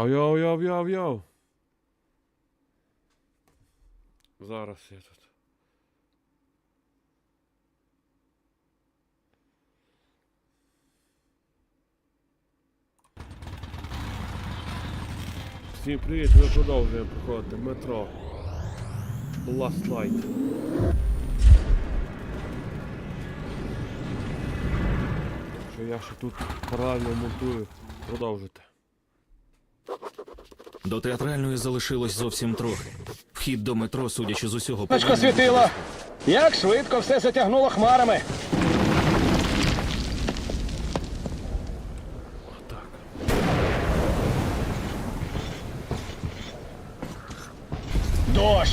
Ай-яу, яу, яу, яу. Зараз я тут. Всім привіт, ми продовжуємо проходити метро. Last Night. Що я ще тут паралельно монтую. Продовжуйте. До театральної залишилось зовсім трохи. Вхід до метро, судячи з усього, повинен- світило. Як швидко все затягнуло хмарами. Дощ.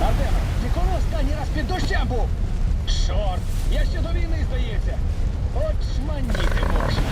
Артема, ти коли останній раз під дощем був? Чорт, я ще до війни, здається. От шманіти можна.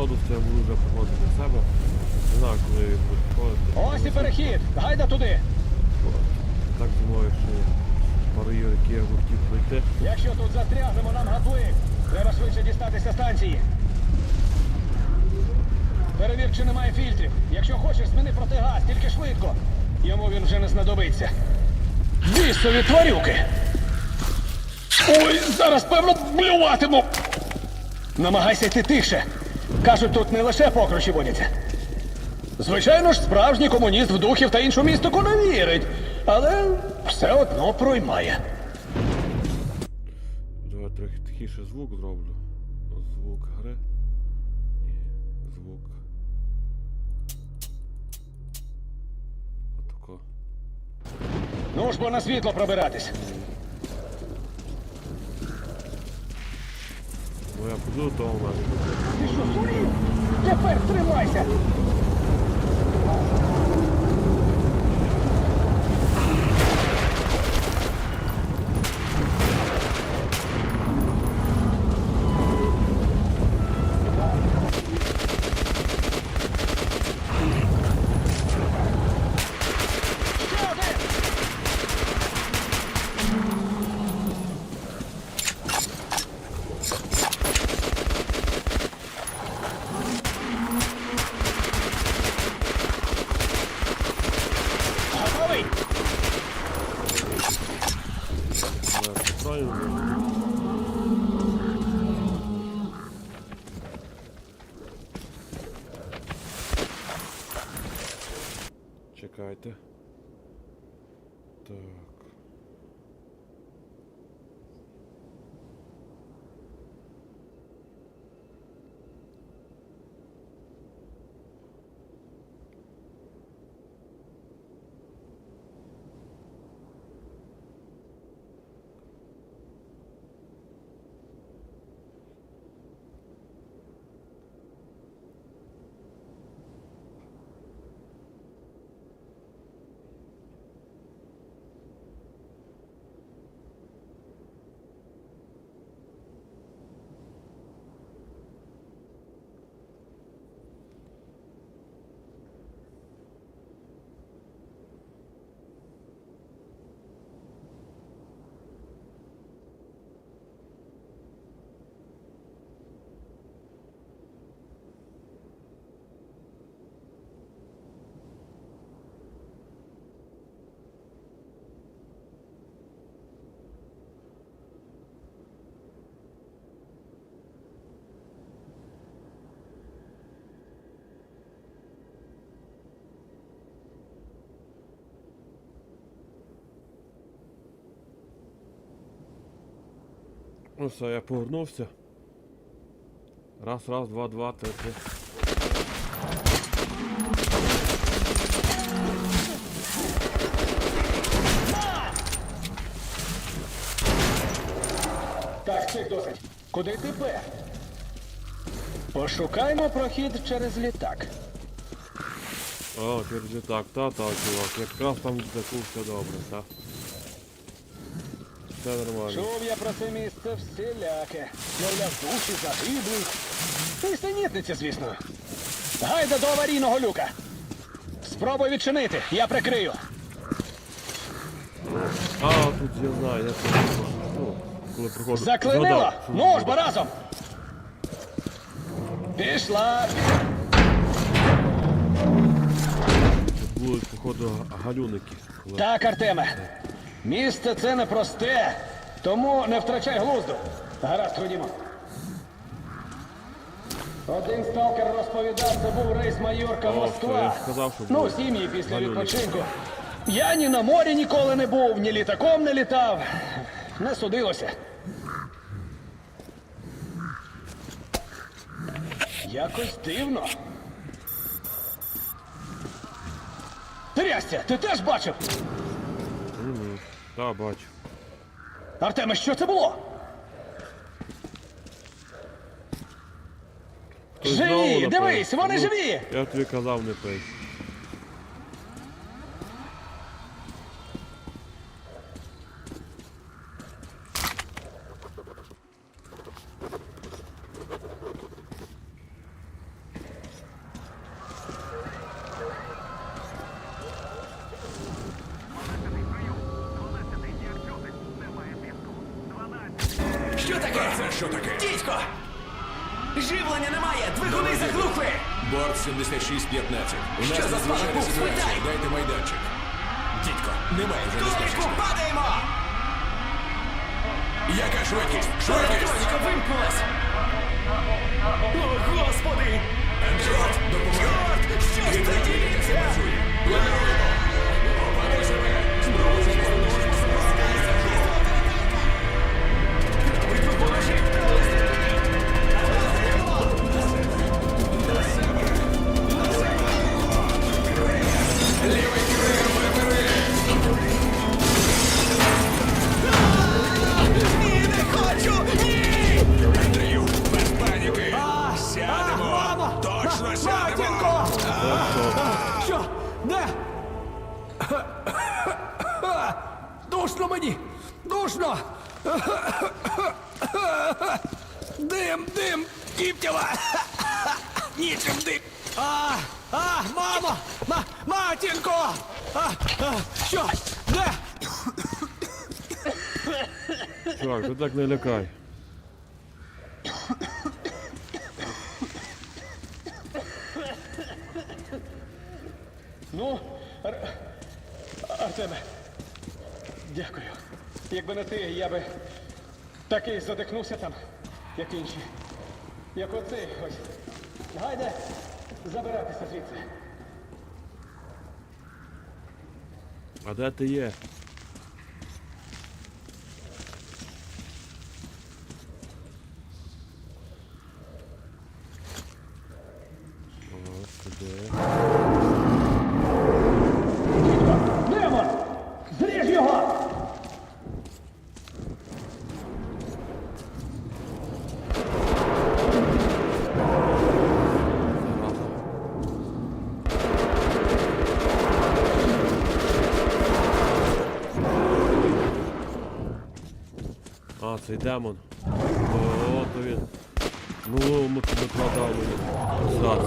Ексодус я вже проходити для себе. Не знаю, коли я буду. Ось і перехід. Гайда туди. Так зі мною ще пару ігор, які я хотів пройти. Якщо тут застрягнемо, нам гаплик. Треба швидше дістатися станції. Перевір, чи немає фільтрів. Якщо хочеш, зміни протигаз, тільки швидко. Йому він вже не знадобиться. Бісові тварюки! Ой, зараз, певно, блюватиму! Намагайся йти тихше. Кажуть, тут не лише покручі водяться. Звичайно ж, справжній комуніст в духів та іншу містику не вірить, але все одно проймає. Давай трохи тихіше звук зроблю. Звук гри. І звук. Отако. Ну ж бо на світло пробиратись. Бо я буду то у мене. Сурі! Тепер тримайся! Ну все, я повернувся. Раз, раз, два, два, три, три. Так, цих досить. Куди тепер? Пошукаймо прохід через літак. О, через літак, та, та, чувак. Якраз там літаку все добре, та. Все нормально. Чув я про це місце всіляке. Мовляв, душі загиблих. Нісенітниці, звісно. Гайда до аварійного люка. Спробуй відчинити, я прикрию. А, тут я знаю, я тут, ну, коли приходжу. Згадав, що Ну ж, бо разом! Пішла! Тут були, походу, галюники. Так, Артеме. Місце це непросте, тому не втрачай глузду. Гаразд, ходімо. Один сталкер розповідав, це був рейс Майорка Москва. я ж сказав, що ну, сім'ї після галюники. відпочинку. Я ні на морі ніколи не був, ні літаком не літав. Не судилося. Якось дивно. Трястя, ти теж бачив? Мгм. Та, бачу. Артеме, що це було? Хтось знову Живі! Дивись, вони Ну, живі! Я тобі казав, не пий. Що таке? Це що таке? Дідько! Живлення немає! Двигуни заглухли! Борт 7615. У Що нас за надзвичайна був? ситуація. Спитай! Дайте майданчик. Дідько, немає вже Толіку, небезпечності. падаємо! Яка швидкість? Швидкість! Електроніка вимкнулась! О, господи! Андрот, допомагай! Чорт! Що Гідроклініка стається? працює. Плануємо. Опануй себе. Чувак, ти так не лякай. Ну, Ар... Артеме, дякую. Якби не ти, я би такий задихнувся там, як інші. Як оцей ось. Гайде, забиратися звідси. А де ти є? Сюди. Демон! Зріж його! А, цей демон. О, то він. Ну, ми продав. Зараз.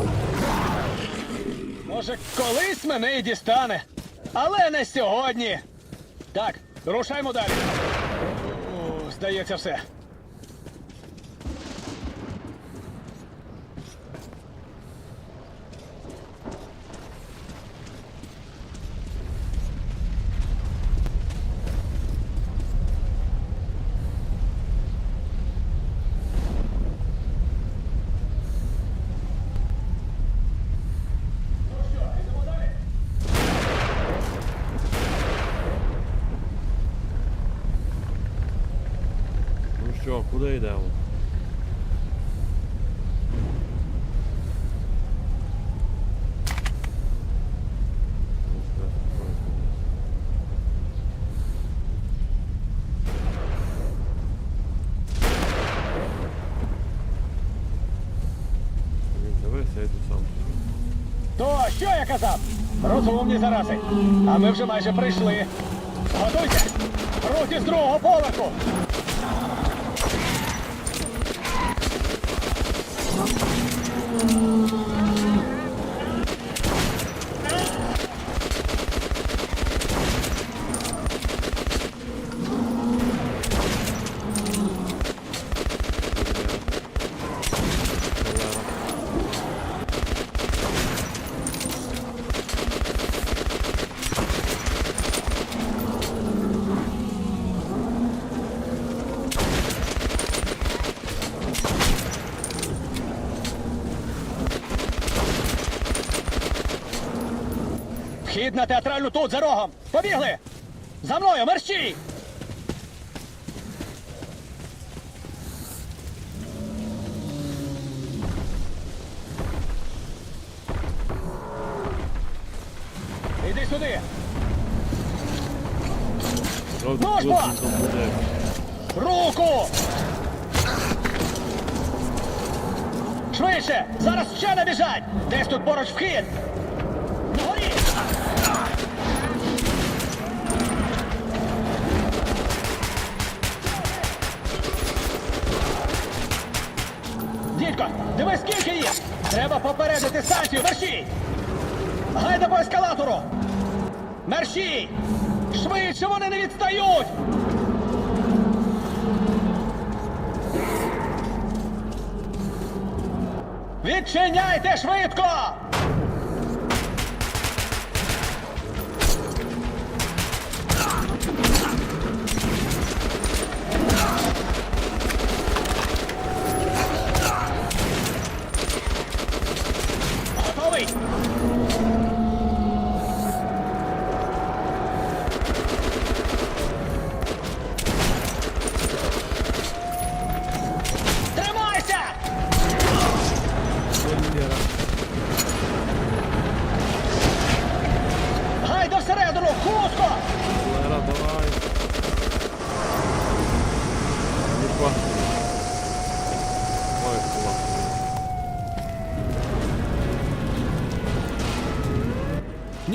Може, колись мене і дістане. Але не сьогодні. Так, рушаймо далі. О, здається, все. Ну що, куди йдемо? То що я казав? Розумні зарази. А ми вже майже прийшли. Готуйся! Руки з другого поверху! Вхід на театральну тут, за рогом! Побігли! За мною, мерщій! Іди сюди! Ну. Руку! Швидше! Зараз ще набіжать! Десь тут поруч вхід! Попередити станцію! Мерщій! Гайда по ескалатору! Мерщій! Швидше вони не відстають! Відчиняйте швидко!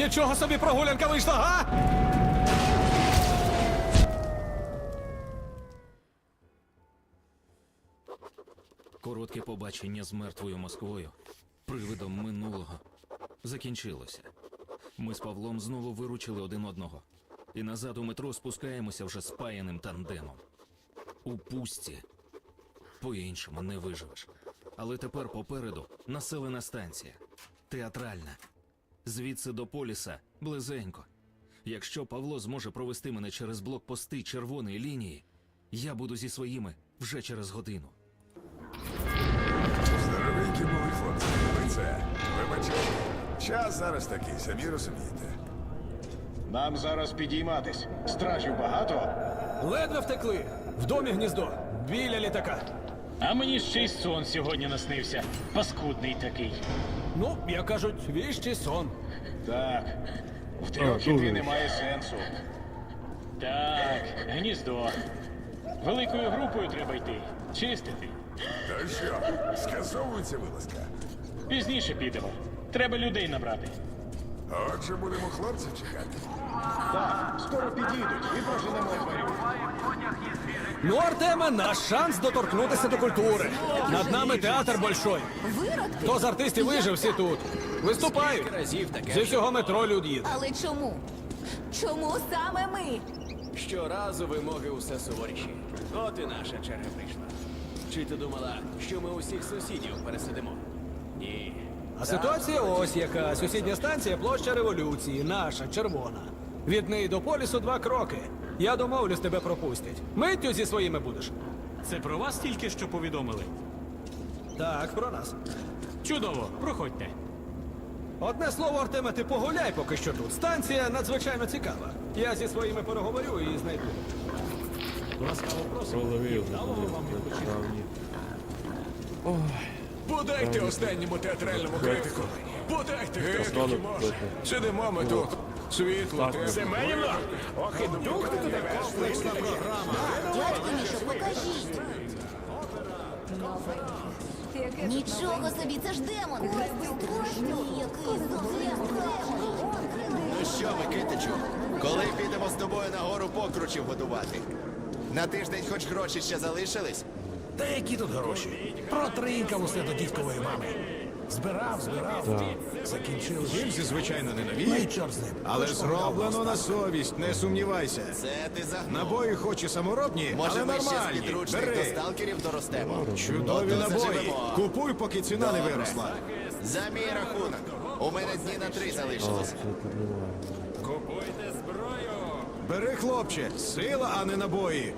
Нічого собі прогулянка вийшла, га? Коротке побачення з мертвою Москвою, привидом минулого, закінчилося. Ми з Павлом знову виручили один одного. І назад у метро спускаємося вже спаяним тандемом. У пустці. По-іншому не виживеш. Але тепер попереду населена станція. Театральна. Звідси до поліса близенько. Якщо Павло зможе провести мене через блокпости червоної лінії, я буду зі своїми вже через годину. Здоровенькі були хлопці. Ви це. Вибачайте. Час зараз такий, самі розумієте. Нам зараз підійматись. Стражів багато. Ледве втекли. В домі гніздо. Біля літака. А мені ще й сон сьогодні наснився. Паскудний такий. Ну, як кажуть, віщий сон. Так. В трьох іти немає сенсу. Так, гніздо. Великою групою треба йти. Чистити. Та що, скасовується вилазка. Пізніше підемо. Треба людей набрати. Отже, будемо хлопців чекати. Так, скоро підійдуть і проженемо тварю. Ну, Артеме, наш шанс доторкнутися до культури. Над нами театр большой. Хто з артистів вижив, всі тут. Виступають. разів Зі всього метро люд їде. Але чому? Чому саме ми? Щоразу вимоги усе суворіші. От і наша черга прийшла. Чи ти думала, що ми усіх сусідів пересидимо? А ситуація ось яка. Сусідня станція площа революції, наша червона. Від неї до полісу два кроки. Я домовлюсь, тебе пропустять. Миттю зі своїми будеш. Це про вас тільки що повідомили. Так, про нас. Чудово, проходьте. Одне слово, Артеме, ти погуляй поки що тут. Станція надзвичайно цікава. Я зі своїми переговорю і знайду. Проловив. Травні. Подайте останньому театральному критику. Подайте, хто Патрони може. Сидимо ми тут. Світло, Так. темно. Ох і дух ти тебе. Дядько Мішо, покажіть. Нічого собі, це ж демон. Страшний, який зовсім що, Микитичу, коли підемо з тобою на гору покручів годувати? На тиждень хоч гроші ще залишились? Та які тут гроші? Протринькав усе до дідькової мами. Збирав, збирав. Закінчив. Гільзі, звичайно, не Ну і нові, чорт з ним. але зроблено на совість, не сумнівайся. Це ти загнув. Набої хоч і саморобні, Може, але ми ще з нормальні. підручних до Бери. сталкерів доростемо? Чудові Ото набої. заживемо. Купуй, поки ціна не виросла. За мій рахунок. У мене дні на три залишилось. Бери, хлопче, сила, а не набої.